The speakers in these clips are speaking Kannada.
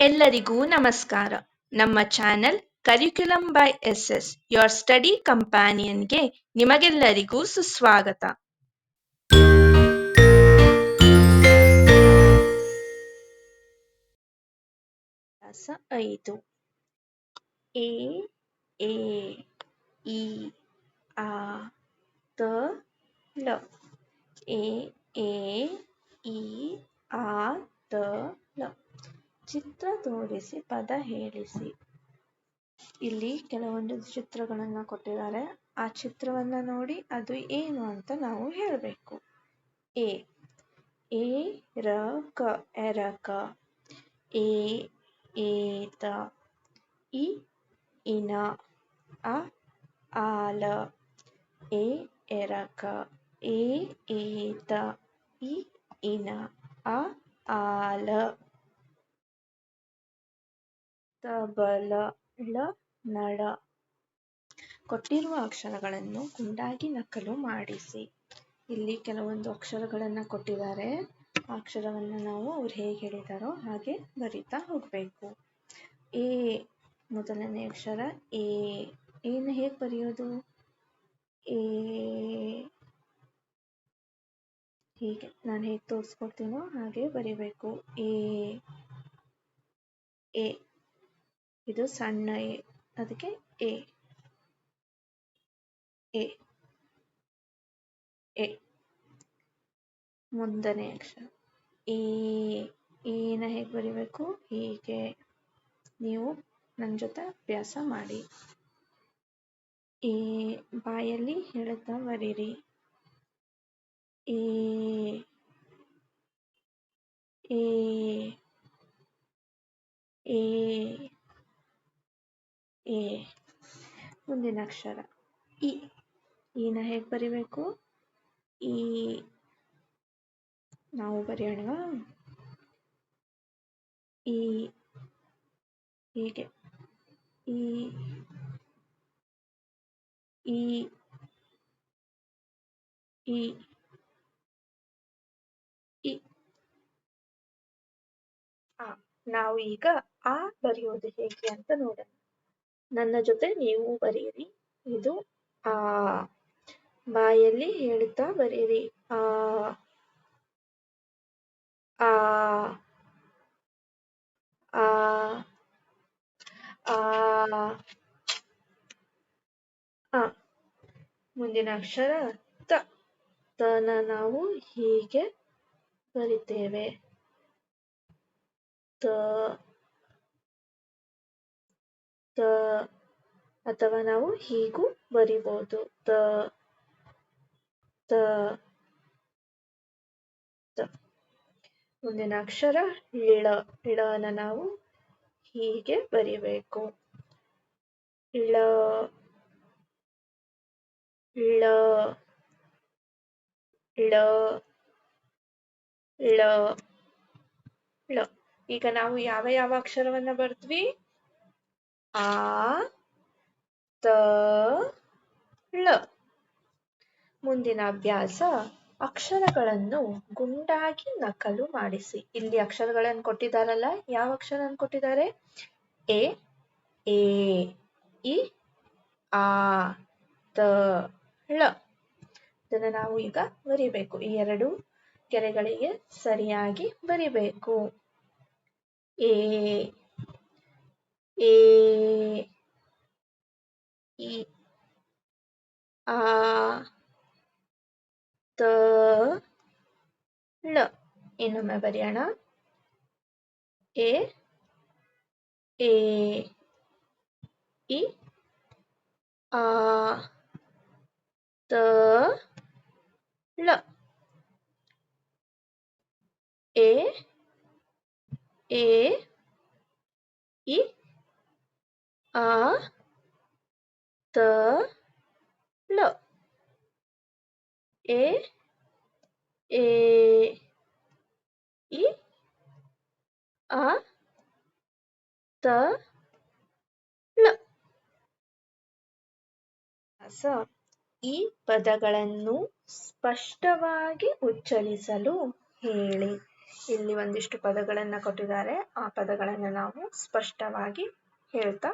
ಎಲ್ಲರಿಗೂ ನಮಸ್ಕಾರ. ನಮ್ಮ channel curriculum by S S your study ಕಂಪ್ಯಾನಿಯನ್ಗೆ ನಿಮಗೆಲ್ಲರಿಗೂ ಸುಸ್ವಾಗತ. ಐದು. ಎ ಎ, ಇ, ಆ, ತ ಲ ಎ ಎ, ಇ, ಆ, ತ ಲ ಚಿತ್ರ ತೋರಿಸಿ, ಪದ ಹೇಳಿಸಿ. ಇಲ್ಲಿ ಕೆಲವೊಂದು ಚಿತ್ರಗಳನ್ನ ಕೊಟ್ಟಿದ್ದಾರೆ. ಆ ಚಿತ್ರವನ್ನ ನೋಡಿ ಅದು ಏನು ಅಂತ ನಾವು ಹೇಳಬೇಕು. ಎ ಎ, ರ, ಕ ಎರಕ ಎ ಏತ ಇ ಇನ ಅ ಆಲ ಎ ಎರಕ ಎ ಏತ ಇ ಇನ ಅ ಆಲ ಳ ನಡ. ಕೊಟ್ಟಿರುವ ಅಕ್ಷರಗಳನ್ನು ಗುಂಡಾಗಿ ನಕಲು ಮಾಡಿಸಿ. ಇಲ್ಲಿ ಕೆಲವೊಂದು ಅಕ್ಷರಗಳನ್ನ ಕೊಟ್ಟಿದ್ದಾರೆ. ಅಕ್ಷರವನ್ನು ಅಕ್ಷರವನ್ನ ನಾವು ಅವ್ರು ಹೇಗೆ ಹೇಳಿದಾರೋ ಹಾಗೆ ಬರಿತಾ ಹೋಗ್ಬೇಕು. ಎ ಮೊದಲನೇ ಅಕ್ಷರ ಎ. ಏನು ಹೇಗೆ ಬರೆಯೋದು? ಎ. ಹೀಗೆ ನಾನು ಹೇಗೆ ತೋರಿಸ್ಕೊಡ್ತೀನೋ ಹಾಗೆ ಬರಿಬೇಕು. ಎ. ಎ. ಇದು ಸಣ್ಣ ಎ, ಅದಕ್ಕೆ ಎ. ಎ. ಎ. ಮುಂದನೇ ಅಕ್ಷರ. ಏನ ಹೇಗೆ ಬರಿಬೇಕು? ಹೀಗೆ. ನೀವು ನನ್ನ ಜೊತೆ ಅಭ್ಯಾಸ ಮಾಡಿ. ಎ, ಬಾಯಲ್ಲಿ ಹೇಳುತ್ತಾ ಬರೀರಿ. ಎ ಎ ಎ. ಎ, ಮುಂದಿನ ಅಕ್ಷರ ಇ. ಇನ ಹೇಗೆ ಬರಿಬೇಕು? ಈ, ನಾವು ಬರೆಯೋಣ ಈ, ಹೀಗೆ. ಈ ಈ ಈ ಇ ನಾವು ಈಗ ಆ ಬರೆಯೋದು ಹೇಗೆ ಅಂತ ನೋಡೋಣ. ನನ್ನ ಜೊತೆ ನೀವು ಬರೆಯಿರಿ ಇದು ಆ ಬಾಯಲ್ಲಿ ಹೇಳುತ್ತಾ ಬರೀರಿ. ಆ ಆ ಆ ಆ ಆ, ಮುಂದಿನ ಅಕ್ಷರ ತ. ತನ ನಾವು ಹೀಗೆ ಬರಿತೇವೆ. ತ. ತ ಅಥವಾ ನಾವು ಹೀಗೂ ಬರಿಬೋದು. ತ ತ ಮುಂದಿನ ಅಕ್ಷರ ಳ, ಳನ ನಾವು ಹೀಗೆ ಬರಿಬೇಕು. ಳ ಳ ಳ ಳ ಇಳ ಈಗ ನಾವು ಯಾವ ಯಾವ ಅಕ್ಷರವನ್ನ ಬರ್ದ್ವಿ? ಆ, ತ, ಳ. ಮುಂದಿನ ಅಭ್ಯಾಸ, ಅಕ್ಷರಗಳನ್ನು ಗುಂಡಾಗಿ ನಕಲು ಮಾಡಿಸಿ. ಇಲ್ಲಿ ಅಕ್ಷರಗಳನ್ನು ಕೊಟ್ಟಿದ್ದಾರಲ್ಲ, ಯಾವ ಅಕ್ಷರ ಕೊಟ್ಟಿದ್ದಾರೆ? ಎ ಎ, ಇ, ಆ, ತ, ಳ. ಇದನ್ನು ನಾವು ಈಗ ಬರಿಬೇಕು. ಈ ಎರಡು ಕೆರೆಗಳಿಗೆ ಸರಿಯಾಗಿ ಬರಿಬೇಕು. ಎ ಎ ಇ ಆ ತ ಳ ಇನ್ನೊಮ್ಮೆ ಬರೆಯೋಣ ಎ ಎ ಇ ಆ ತ ಳ ಎ ಎ ಇ ಆ, ತ ಲ ಎ ಎ, ಇ ಆ ತ, ಳ. ಈ ಪದಗಳನ್ನು ಸ್ಪಷ್ಟವಾಗಿ ಉಚ್ಚರಿಸಲು ಹೇಳಿ. ಇಲ್ಲಿ ಒಂದಿಷ್ಟು ಪದಗಳನ್ನು ಕೊಟ್ಟಿದ್ದಾರೆ. ಆ ಪದಗಳನ್ನು ನಾವು ಸ್ಪಷ್ಟವಾಗಿ ಹೇಳ್ತಾ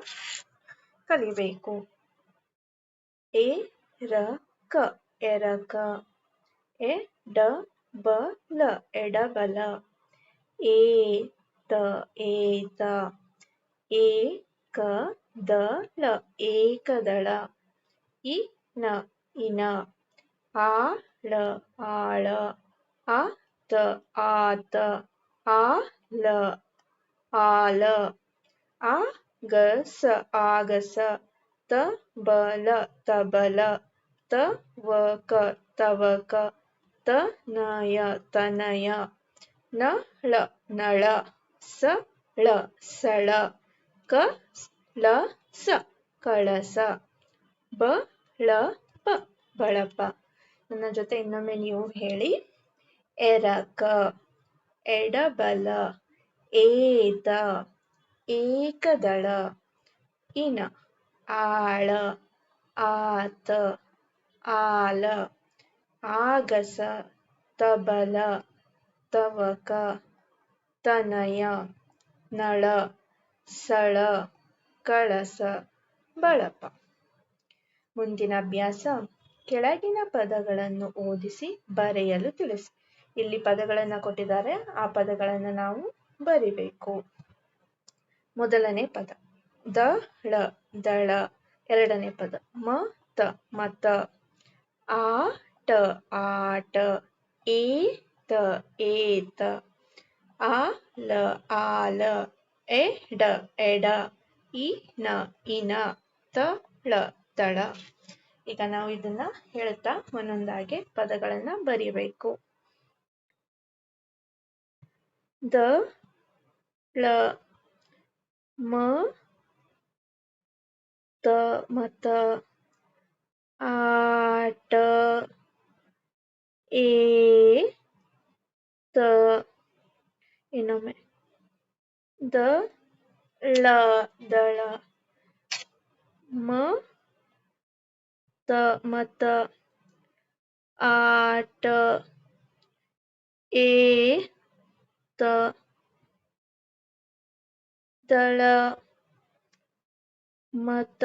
ಕಲಿಬೇಕು. ಎ ರ ಕ ಎರಕ ಎ ಡ ಬ ಲ ಎಡಬಲ ಏ ತ ಏತ ಎ ಕ ದ ಲ ಏಕದಳ ಇ ನ ಇನ ಆ ಳ ಆಳ ಅ ತ ಆತ ಆ ಲ ಆಲ ಆ ಗ ಸ ಆಗಸ ತ ಬಲ ತಬಲ ತ ವ ಕ ತವಕ ತ ನಯ ತನಯ ನ ಳ ನಳ ಸ ಳ ಸಳ ಕ ಲ ಸ ಕಳಸ ಬ ಳ ಪ ಬಳಪ. ನನ್ನ ಜೊತೆ ಇನ್ನೊಮ್ಮೆ ನೀವು ಹೇಳಿ. ಎರಕ ಎಡಬಲ ಏತ ಏಕದಳ. ಇನ ಆಳ, ಆತ, ಆಲ, ಆಗಸ, ತಬಲ, ತವಕ, ತನಯ, ನಳ, ಸಳ, ಕಳಸ, ಬಳಪ. ಮುಂದಿನ ಅಭ್ಯಾಸ ಕೆಳಗಿನ ಪದಗಳನ್ನು ಓದಿಸಿ ಬರೆಯಲು ತಿಳಿಸಿ. ಇಲ್ಲಿ ಪದಗಳನ್ನು ಕೊಟ್ಟಿದ್ದಾರೆ, ಆ ಪದಗಳನ್ನು ನಾವು ಬರಿಬೇಕು. ಮೊದಲನೇ ಪದ. ದ, ಳ, ದಳ. ಎರಡನೇ ಪದ. ಮ, ತ, ಮತ. ಆ, ಟ, ಆಟ. ಏ ತ ಏತ ಆ, ಲ ಆಲ ಎ, ಡ, ಎಡ. ಇ, ನ ಇನ ತ, ಳ ತಳ ಈಗ ನಾವು ಇದನ್ನ ಹೇಳ್ತಾ ಒಂದೊಂದಾಗಿ ಪದಗಳನ್ನ ಬರಿಬೇಕು. ದ, ಳ ಮ ತ ಮತ ಆಟ ಏ ತ ಇನ್ನೊಮ್ಮೆ ದ ಳ ದಳ ಮ ತ ಮತ ಆಟ ಏ ತ ದಳ ಮತ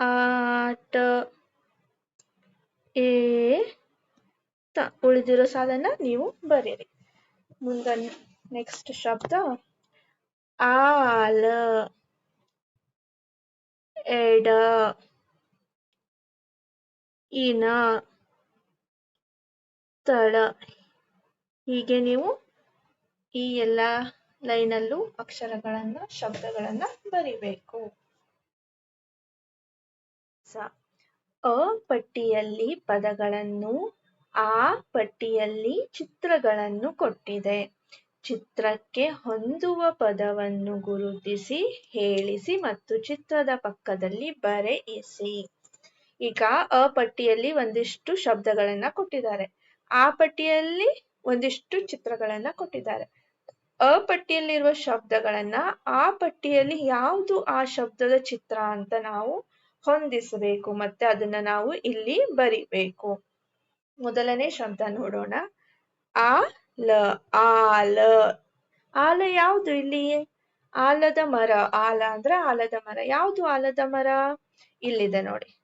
ಆಟ ಏ ತ. ಉಳಿದಿರೋ ಸಾಲನ್ನ ನೀವು ಬರೀರಿ ಮುಂದ ನೆಕ್ಸ್ಟ್ ಶಬ್ದ. ಆಲ, ಎಡ, ಇನ, ತಳ. ಹೀಗೆ ನೀವು ಈ ಎಲ್ಲ ಲೈನಲ್ಲೂ ಅಕ್ಷರಗಳನ್ನ, ಶಬ್ದಗಳನ್ನ ಬರಿಬೇಕು. ಅ ಪಟ್ಟಿಯಲ್ಲಿ ಪದಗಳನ್ನು, ಆ ಪಟ್ಟಿಯಲ್ಲಿ ಚಿತ್ರಗಳನ್ನು ಕೊಟ್ಟಿದೆ. ಚಿತ್ರಕ್ಕೆ ಹೊಂದುವ ಪದವನ್ನು ಗುರುತಿಸಿ, ಹೇಳಿಸಿ ಮತ್ತು ಚಿತ್ರದ ಪಕ್ಕದಲ್ಲಿ ಬರೆಯಿಸಿ. ಈಗ ಅ ಪಟ್ಟಿಯಲ್ಲಿ ಒಂದಿಷ್ಟು ಶಬ್ದಗಳನ್ನ ಕೊಟ್ಟಿದ್ದಾರೆ. ಆ ಪಟ್ಟಿಯಲ್ಲಿ ಒಂದಿಷ್ಟು ಚಿತ್ರಗಳನ್ನ ಕೊಟ್ಟಿದ್ದಾರೆ. ಅ ಪಟ್ಟಿಯಲ್ಲಿರುವ ಶಬ್ದಗಳನ್ನ ಆ ಪಟ್ಟಿಯಲ್ಲಿ ಯಾವುದು ಆ ಶಬ್ದದ ಚಿತ್ರ ಅಂತ ನಾವು ಹೊಂದಿಸಬೇಕು ಮತ್ತೆ ಅದನ್ನ ನಾವು ಇಲ್ಲಿ ಬರಿಬೇಕು. ಮೊದಲನೇ ಶಬ್ದ ನೋಡೋಣ. ಆ, ಲ ಆಲ ಆಲ ಯಾವುದು ಇಲ್ಲಿ? ಆಲದ ಮರ. ಆಲ ಅಂದ್ರೆ ಆಲದ ಮರ. ಯಾವುದು ಆಲದ ಮರ? ಇಲ್ಲಿದೆ ನೋಡಿ.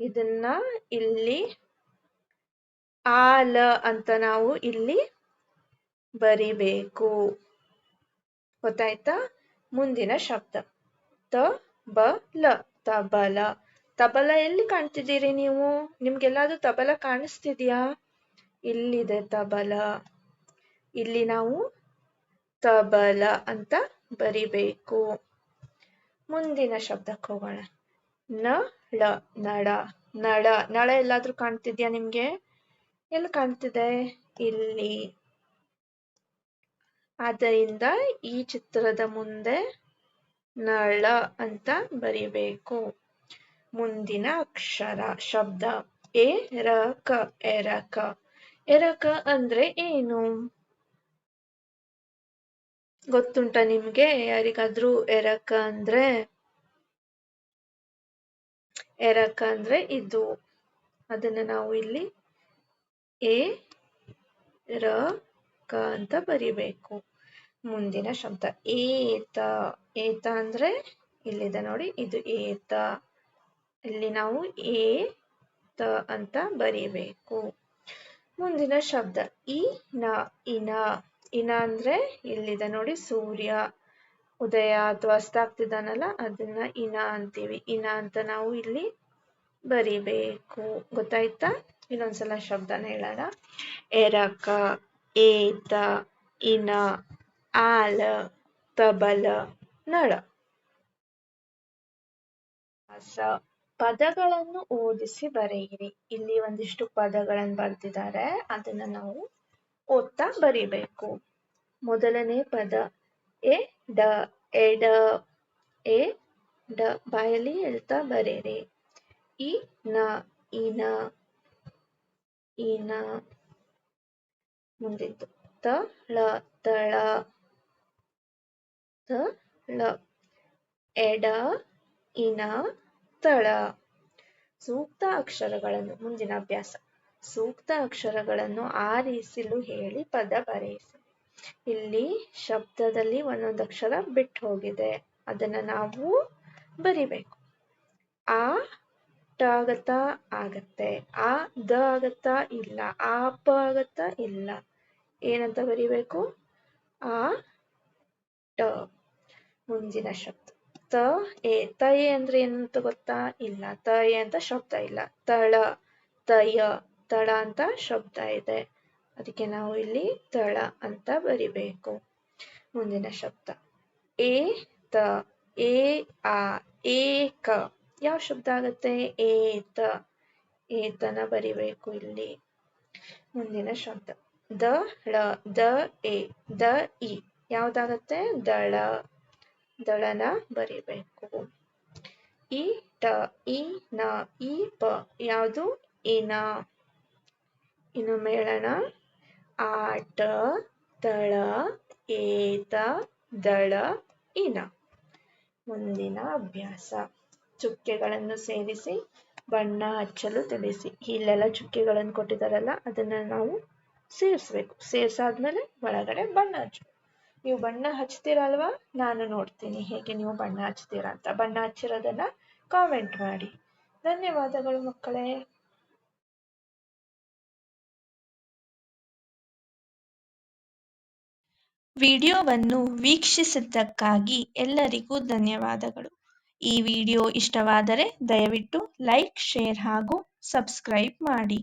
ಇದನ್ನ ಇಲ್ಲಿ ಆಲ ಅಂತ ನಾವು ಇಲ್ಲಿ ಬರಿಬೇಕು. ಗೊತ್ತಾಯ್ತಾ? ಮುಂದಿನ ಶಬ್ದ. ತ, ಬ, ಲ. ತಬಲ. ತಬಲ ಎಲ್ಲಿ ಕಾಣ್ತಿದ್ದೀರಿ ನೀವು? ನಿಮ್ಗೆಲ್ಲಾದ್ರೂ ತಬಲ ಕಾಣಿಸ್ತಿದ್ಯಾ? ಇಲ್ಲಿದೆ ತಬಲ. ಇಲ್ಲಿ ನಾವು ತಬಲ ಅಂತ ಬರಿಬೇಕು. ಮುಂದಿನ ಶಬ್ದಕ್ಕೆ ಹೋಗೋಣ ನ, ಳ ನಳ ನಳ ನಳ ಎಲ್ಲಾದ್ರೂ ಕಾಣ್ತಿದ್ಯಾ ನಿಮ್ಗೆ? ಎಲ್ಲಿ ಕಾಣ್ತಿದೆ? ಇಲ್ಲಿ. ಆದ್ದರಿಂದ ಈ ಚಿತ್ರದ ಮುಂದೆ ನಳ ಅಂತ ಬರಿಬೇಕು. ಮುಂದಿನ ಅಕ್ಷರ ಶಬ್ದ ಎ, ರ, ಕ ಎರಕ ಎರಕ ಅಂದ್ರೆ ಏನು? ಗೊತ್ತುಂಟ ನಿಮ್ಗೆ? ಯಾರಿಗಾದ್ರೂ ಎರಕ ಅಂದ್ರೆ? ಎರಕ ಅಂದ್ರೆ ಇದು. ಅದನ್ನ ನಾವು ಇಲ್ಲಿ ಎ, ರ ಕ ಅಂತ ಬರಿಬೇಕು. ಮುಂದಿನ ಶಬ್ದ ಏತ. ಏತ ಅಂದ್ರೆ ಇಲ್ಲಿದೆ ನೋಡಿ, ಇದು ಏತ. ಇಲ್ಲಿ ನಾವು ಏ ತ ಅಂತ ಬರಿಬೇಕು. ಮುಂದಿನ ಶಬ್ದ ಇ ನ, ಇನ. ಇನ ಅಂದ್ರೆ ಇಲ್ಲಿದೆ ನೋಡಿ, ಸೂರ್ಯ. ಉದಯ ಅಥವಾ ಅಸ್ತ ಆಗ್ತಿದ್ದಾನಲ್ಲ, ಅದನ್ನ ಇನ ಅಂತೀವಿ. ಇನ ಅಂತ ನಾವು ಇಲ್ಲಿ ಬರಿಬೇಕು. ಗೊತ್ತಾಯ್ತಾ? ಇನ್ನೊಂದ್ಸಲ ಶಬ್ದನ ಹೇಳೋಣ ಎರಕ. ಏತ, ಇನ, ಆಲ, ತಬಲ, ನಳ. ಪದಗಳನ್ನು ಓದಿಸಿ ಬರೆಯಿರಿ. ಇಲ್ಲಿ ಒಂದಿಷ್ಟು ಪದಗಳನ್ನು ಬರೆದಿದ್ದಾರೆ. ಅದನ್ನ ನಾವು ಓದ್ತಾ ಬರಿಬೇಕು. ಮೊದಲನೇ ಪದ, ಎ, ಡ ಎಡ ಎ, ಡ ಬಾಯಲ್ಲಿ ಹೇಳ್ತಾ ಬರೀರಿ ಇ, ನ, ಇನ ಇನ. ಮುಂದಿದ್ದು ತ ಳ ತಳ ತ, ಳ. ಎಡ ಇನ ತಳ ಸೂಕ್ತ ಅಕ್ಷರಗಳನ್ನು, ಮುಂದಿನ ಅಭ್ಯಾಸ. ಸೂಕ್ತ ಅಕ್ಷರಗಳನ್ನು ಆರಿಸಲು ಹೇಳಿ ಪದ ಬರೆಯಿಸಿ ಇಲ್ಲಿ ಶಬ್ದದಲ್ಲಿ ಒಂದೊಂದು ಅಕ್ಷರ ಬಿಟ್ಟು ಹೋಗಿದೆ ಅದನ್ನ ನಾವು ಬರಿಬೇಕು. ಆ ಆಗತ್ತಾ ಆಗತ್ತೆ. ಆ ದ ಆಗತ್ತಾ ಇಲ್ಲ. ಆ ಪ ಆಗತ್ತಾ ಇಲ್ಲ. ಏನಂತ ಬರಿಬೇಕು? ಆ ಟ. ಮುಂದಿನ ಶಬ್ದ. ತ, ಎ. ತ, ಎ ಅಂದ್ರೆ ಏನಂತ ಗೊತ್ತಾ? ಇಲ್ಲ. ತ, ಎ ಅಂತ ಶಬ್ದ ಇಲ್ಲ. ತಳ. ತಯ. ತಳ ಅಂತ ಶಬ್ದ ಇದೆ. ಅದಕ್ಕೆ ನಾವು ಇಲ್ಲಿ ತಳ ಅಂತ ಬರಿಬೇಕು. ಮುಂದಿನ ಶಬ್ದ. ಎ, ತ. ಎ, ಆ. ಏಕ. ಯಾವ ಶಬ್ದ ಆಗುತ್ತೆ? ಏತ ಏತನ ಬರಿಬೇಕು ಇಲ್ಲಿ. ಮುಂದಿನ ಶಬ್ದ. ದ, ಳ, ದ, ಎ, ದ, ಇ. ಯಾವ್ದಾಗತ್ತೆ? ದಳ ದಳನ ಬರಿಬೇಕು. ಇ, ಟ, ಇ, ನ, ಇ, ಪ. ಯಾವುದು? ಇನ ಇನ್ನು ಮೇಳನ? ಆಟ ತಳ, ಏತ, ದಳ, ಇನ. ಮುಂದಿನ ಅಭ್ಯಾಸ. ಚುಕ್ಕೆಗಳನ್ನು ಸೇರಿಸಿ, ಬಣ್ಣ ಹಚ್ಚಲು ತಿಳಿಸಿ. ಇಲ್ಲೆಲ್ಲ ಚುಕ್ಕೆಗಳನ್ನು ಕೊಟ್ಟಿದ್ದಾರಲ್ಲ, ಅದನ್ನ ನಾವು ಸೇರಿಸ್ಬೇಕು. ಸೇರ್ಸಾದ್ಮೇಲೆ ಒಳಗಡೆ ಬಣ್ಣ ಹಚ್ಚಬೇಕು ನೀವು ಬಣ್ಣ ಹಚ್ತೀರಲ್ವಾ? ನಾನು ನೋಡ್ತೀನಿ ಹೇಗೆ ನೀವು ಬಣ್ಣ ಹಚ್ತೀರಾ ಅಂತ. ಬಣ್ಣ ಹಚ್ಚಿರೋದನ್ನ ಕಾಮೆಂಟ್ ಮಾಡಿ. ಧನ್ಯವಾದಗಳು ಮಕ್ಕಳೇ. ವಿಡಿಯೋವನ್ನು ವೀಕ್ಷಿಸಿದ್ದಕ್ಕಾಗಿ ಎಲ್ಲರಿಗೂ ಧನ್ಯವಾದಗಳು. ಈ ವಿಡಿಯೋ ಇಷ್ಟವಾದರೆ ದಯವಿಟ್ಟು ಲೈಕ್ ಶೇರ್ ಹಾಗೂ ಸಬ್ಸ್ಕ್ರೈಬ್ ಮಾಡಿ.